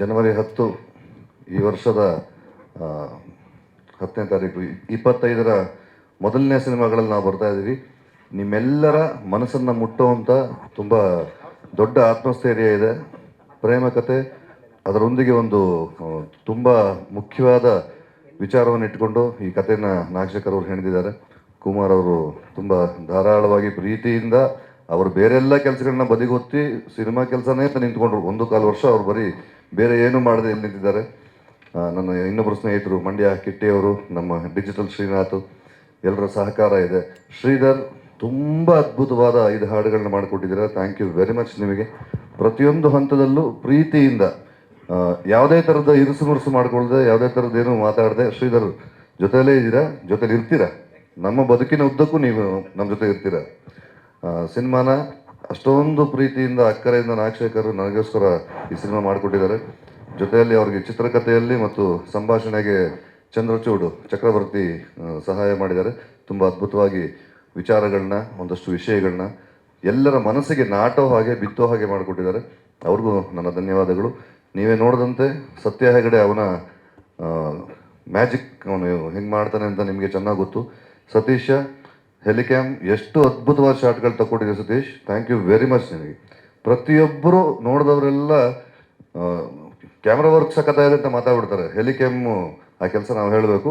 ಜನವರಿ ಹತ್ತು ಈ ವರ್ಷದ ಹತ್ತನೇ ತಾರೀಕು, ಇಪ್ಪತ್ತೈದರ ಮೊದಲನೇ ಸಿನಿಮಾಗಳಲ್ಲಿ ನಾವು ಬರ್ತಾ ಇದ್ದೀವಿ. ನಿಮ್ಮೆಲ್ಲರ ಮನಸ್ಸನ್ನು ಮುಟ್ಟುವಂಥ ತುಂಬ ದೊಡ್ಡ ಆತ್ಮಸ್ಥೈರ್ಯ ಇದೆ, ಪ್ರೇಮ ಕತೆ, ಅದರೊಂದಿಗೆ ಒಂದು ತುಂಬ ಮುಖ್ಯವಾದ ವಿಚಾರವನ್ನು ಇಟ್ಕೊಂಡು ಈ ಕಥೆನ ನಾಗಶೇಖರ್ ಅವರು ಹೆಣೆದಿದ್ದಾರೆ ಕುಮಾರ್ ಅವರು ತುಂಬ ಧಾರಾಳವಾಗಿ ಪ್ರೀತಿಯಿಂದ ಅವರು ಬೇರೆಲ್ಲ ಕೆಲಸಗಳನ್ನ ಬದಿಗೊತ್ತಿ ಸಿನಿಮಾ ಕೆಲಸನೇ ನಿಂತ್ಕೊಂಡ್ರು. ಒಂದು ಕಾಲು ವರ್ಷ ಅವ್ರು ಬರೀ ಬೇರೆ ಏನು ಮಾಡದೆ ಇಲ್ಲಿ ನಿಂತಿದ್ದಾರೆ ನನ್ನ ಇನ್ನೊಬ್ಬರು ಸ್ನೇಹಿತರು ಮಂಡ್ಯ ಕಿಟ್ಟಿಯವರು, ನಮ್ಮ ಡಿಜಿಟಲ್ ಶ್ರೀನಾಥ್ ಎಲ್ಲರ ಸಹಕಾರ ಇದೆ. ಶ್ರೀಧರ್ ತುಂಬ ಅದ್ಭುತವಾದ ಐದು ಹಾಡುಗಳನ್ನ ಮಾಡಿಕೊಟ್ಟಿದ್ದೀರಾ. ಥ್ಯಾಂಕ್ ಯು ವೆರಿ ಮಚ್ ನಿಮಗೆ. ಪ್ರತಿಯೊಂದು ಹಂತದಲ್ಲೂ ಪ್ರೀತಿಯಿಂದ ಯಾವುದೇ ಥರದ ಇರುಸು ಮುರುಸು ಮಾಡಿಕೊಳ್ಳದೆ ಯಾವುದೇ ಥರದ ಏನು ಮಾತಾಡದೆ, ಶ್ರೀಧರ್ ಜೊತೆಯಲ್ಲೇ ಇದ್ದೀರಾ? ಜೊತೆಲಿ ಇರ್ತೀರಾ? ನಮ್ಮ ಬದುಕಿನ ಉದ್ದಕ್ಕೂ ನೀವು ನಮ್ಮ ಜೊತೆ ಇರ್ತೀರಾ? ಸಿನಿಮಾನ ಅಷ್ಟೊಂದು ಪ್ರೀತಿಯಿಂದ, ಅಕ್ಕರೆಯಿಂದ ನಾಗಶೇಖರ್ ನನಗೋಸ್ಕರ ಈ ಸಿನಿಮಾ ಮಾಡಿಕೊಟ್ಟಿದ್ದಾರೆ. ಜೊತೆಯಲ್ಲಿ ಅವರಿಗೆ ಚಿತ್ರಕಥೆಯಲ್ಲಿ ಮತ್ತು ಸಂಭಾಷಣೆಗೆ ಚಂದ್ರಚೂಡು ಚಕ್ರವರ್ತಿ ಸಹಾಯ ಮಾಡಿದ್ದಾರೆ. ತುಂಬ ಅದ್ಭುತವಾಗಿ ವಿಚಾರಗಳನ್ನ, ಒಂದಷ್ಟು ವಿಷಯಗಳನ್ನ ಎಲ್ಲರ ಮನಸ್ಸಿಗೆ ನಾಟೋ ಹಾಗೆ ಬಿತ್ತೋ ಹಾಗೆ ಮಾಡಿಕೊಟ್ಟಿದ್ದಾರೆ. ಅವ್ರಿಗೂ ನನ್ನ ಧನ್ಯವಾದಗಳು. ನೀವೇ ನೋಡಿದಂತೆ ಸತ್ಯ ಹೆಗಡೆ ಅವನ ಮ್ಯಾಜಿಕ್ ಅವನು ಹೆಂಗೆ ಮಾಡ್ತಾನೆ ಅಂತ ನಿಮಗೆ ಚೆನ್ನಾಗಿ ಗೊತ್ತು. ಸತೀಶ ಹೆಲಿಕ್ಯಾಮ್ ಎಷ್ಟು ಅದ್ಭುತವಾದ ಶಾಟ್ಗಳು ತಗೊಂಡಿದೆ Satish. Thank you very much ನಿನಗೆ ಪ್ರತಿಯೊಬ್ಬರು ನೋಡಿದವರೆಲ್ಲ ಕ್ಯಾಮ್ರಾ ವರ್ಕ್ ಸಖತ್ತಾಗಿದೆ ಅಂತ ಮಾತಾಡ್ಬಿಡ್ತಾರೆ. ಹೆಲಿಕ್ಯಾಮ್ ಆ ಕೆಲಸ ನಾವು ಹೇಳಬೇಕು.